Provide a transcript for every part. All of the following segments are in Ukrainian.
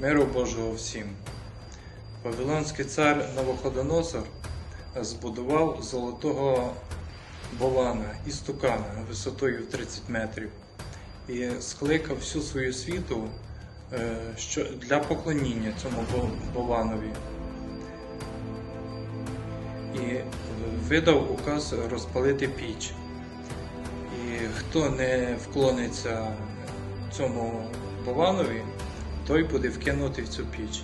Миру Божого всім. Вавилонський цар Навуходоносор збудував золотого болана істукана висотою в 30 метрів і скликав всю свою світу е, для поклоніння цьому бо- боланові. І видав указ розпалити піч. І хто не вклониться цьому боланові, той буде вкинутий в цю піч.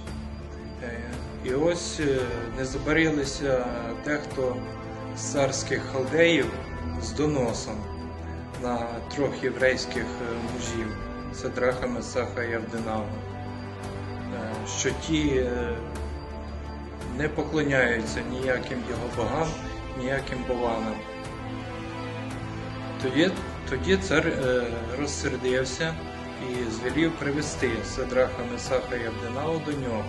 Е, І ось е, не забарилися дехто з царських халдеїв з доносом на трьох єврейських е, мужів Седраха, Месаха і Авдинава, що ті не поклоняються ніяким його богам, ніяким боланам. Тоді, тоді цар розсердився і звелів привести Седраха, Месаха і Абдинау до нього.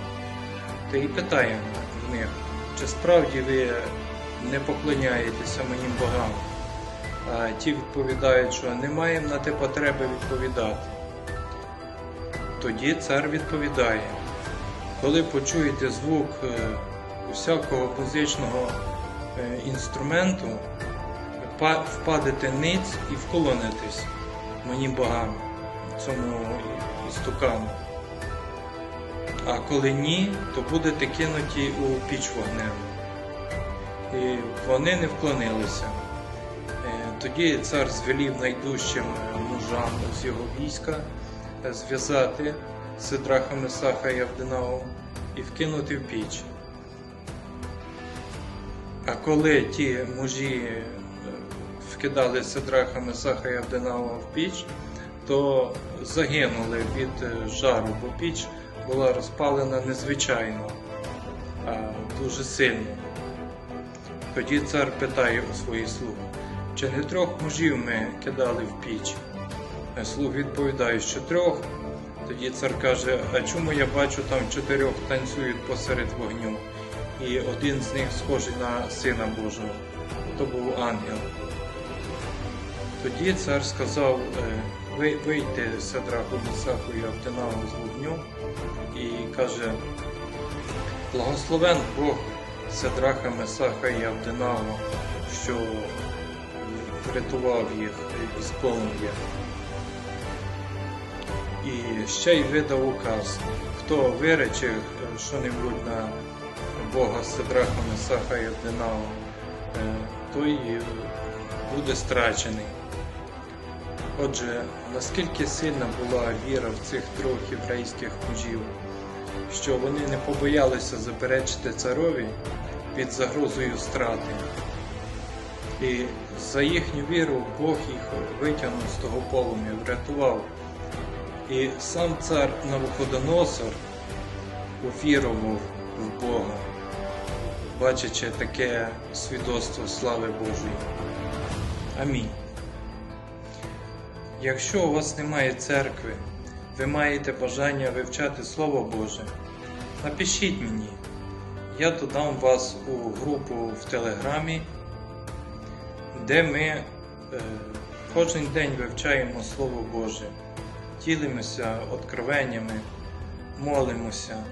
Та й питає в них, чи справді ви не поклоняєтеся моїм богам? А ті відповідають, що не маємо на те потреби відповідати. Тоді цар відповідає, коли почуєте звук е, усякого музичного е, інструменту, впадете ниць і вклонитесь моїм богам, цьому істукану. А коли ні, то будете кинуті у піч вогнем. І вони не вклонилися. Е, Тоді цар звелів найдужчим мужам з його війська зв'язати Сидраха Месаха і Авдинау і вкинути в піч. А коли ті мужі е, вкидали Сидраха Месаха і Авдинау в піч, то загинули від е, жару, бо піч була розпалена незвичайно, а дуже сильно. Тоді цар питає у своїх слуг, чи не трьох мужів ми кидали в піч? Слуг відповідає, що трьох. Тоді цар каже, а чому я бачу там чотирьох танцюють посеред вогню, і один з них схожий на Сина Божого. То був ангел. Тоді цар сказав, е, «Ви- вийти Садраху, Месаху і Авдинаву з вогню і каже, благословен Бог Садраха, Месаха і Авдинава, що врятував їх і сповнив. І ще й видав указ, хто вирече що-небудь на Бога Садраха, Месаха і Авдинава, е, той буде страчений. Отже, наскільки сильна була віра в цих трьох єврейських мужів, що вони не побоялися заперечити царові під загрозою страти. І за їхню віру Бог їх витягнув з того полум'я, врятував. І сам цар Навуходоносор увірував в Бога, бачачи таке свідоцтво слави Божої. Амінь. Якщо у вас немає церкви, ви маєте бажання вивчати Слово Боже, напишіть мені. Я додам вас у групу в Телеграмі, де ми е, кожен день вивчаємо Слово Боже, ділимося откровеннями, молимося